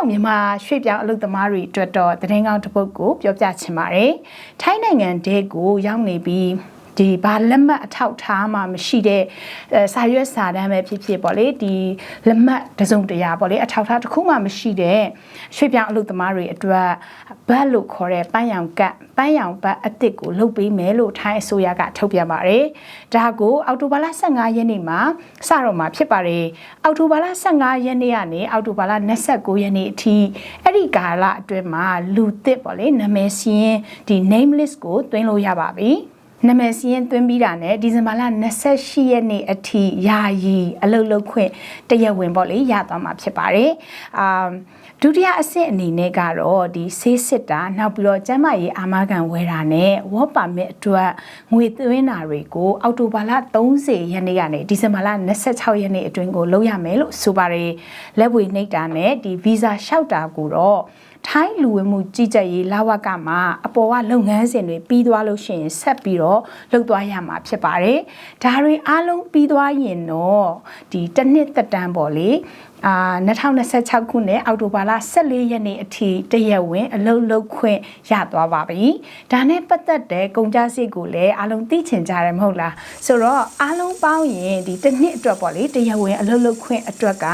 ရောက်မြန်မာရွှေ့ပြောင်းအလုပ်သမားတွေအတွက်တော့သတင်းကောင်းတစ်ပုဒ်ကိုပြောပြချင်ပါတယ်။ထိုင်းနိုင်ငံတဲကိုရောက်နေပြီး ဒီဘာလက်မှတ်အထောက်ထားမှမရှိတဲ့အဲစာရွက်စာတမ်းပဲဖြစ်ဖြစ်ပေါ့လေဒီလက်မှတ်တစ်စုံတရာပေါ့လေအထောက်ထားတစ်ခုမှမရှိတဲ့ရွှေ့ပြောင်းအလုပ်သမားတွေအတွက်ဘတ်လို့ခေါ်တဲ့ပန်းရောင်ကတ်ပန်းရောင်ဘတ်အစ်စ်ကိုလုပ်ပေးမယ်လို့ထိုင်းအစိုးရကထုတ်ပြန်ပါတယ်။ဒါကိုအောက်တိုဘာလ15ရက်နေ့မှာစတော့မှာဖြစ်ပါတယ်။အောက်တိုဘာလ15ရက်နေ့ကနေအောက်တိုဘာလ29ရက်နေ့အထိအဲ့ဒီကာလအတွင်းမှာလူသစ်ပေါ့လေနာမည်စီရင်ဒီ name list ကိုသွင်းလို့ရပါပြီ။ နာမည်စီရင်သွင်းပြီးတာနဲ့ဒီဇင်ဘာလ28ရက်နေ့အထိယာယီအလုပ်လုပ်ခွင့်တရက်ဝင်ပေါ့လေရသွားမှာဖြစ်ပါတယ်။အာဒုတိယအဆင့်အနေနဲ့ကတော့ဒီဆေးစစ်တာနောက်ပြီးတော့ကျန်းမာရေးအာမခံဝယ်တာနဲ့ work permit အတွက်ငွေသွင်းတာတွေကိုအောက်တိုဘာလ30ရက်နေ့ကနေဒီဇင်ဘာလ26ရက်နေ့အတွင်းကိုလုပ်ရမယ်လို့ဆိုပါတယ်။လက်ဝေနှိပ်တာနဲ့ဒီ visa လျှောက်တာကိုတော့ထိုင်းလူဝင်မှုကြီးကြပ်ရေးလာဝကမှာအပေါ်ကလုပ်ငန်းစဉ်တွေပြီးသွားလို့ရှိရင်ဆက်ပြီးတော့လုပ်သွားရမှာဖြစ်ပါတယ်။ဒါတွေအားလုံးပြီးသွားရင်တော့ဒီတစ်နှစ်သက်တမ်းပေါ့လေအာ2026ခုနှစ်အောက်တိုဘာလ14ရက်နေ့အထိတရက်ဝင် အလုပ်လုပ်ခွင့်ရသွားပါပြီ။ဒါနဲ့ပတ်သက်တဲ့ကုန်ကြစိတ်ကိုလည်းအားလုံးသိချင်ကြတယ်မဟုတ်လား။ဆိုတော့အားလုံးပေါင်းရင်ဒီတစ်နှစ်အတွက်ပေါ့လေတရက်ဝင်အလုပ်လုပ်ခွင့်အတွက်က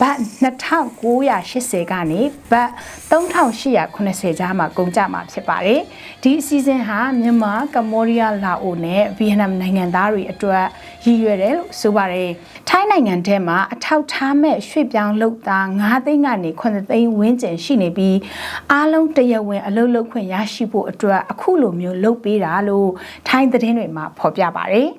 ဘတ်2980ကနေဘတ်3880ကြားမှာကုန်ကြမှာဖြစ်ပါတယ်။ဒီအစီအစဉ်ဟာမြန်မာကမ္ဘောဒီးယားလာအိုနဲ့ဗီယက်နမ်နိုင်ငံသားတွေအတွက်ရည်ရွယ်တယ်လို့ဆိုပါတယ်။ထိုင်းနိုင်ငံထဲမှာအထောက်ထားမဲ့ရွှေ့ပြောင်းလုပ်သား9သိန်းကနေ9သိန်းဝန်းကျင်ရှိနေပြီးအားလုံးတရဝင် အလုပ်လုပ်ခွင့်ရရှိဖို့အတွက်အခုလိုမျိုးလုပ်ပေးတာလို့ထိုင်းသတင်းတွေမှာဖော်ပြပါတယ်။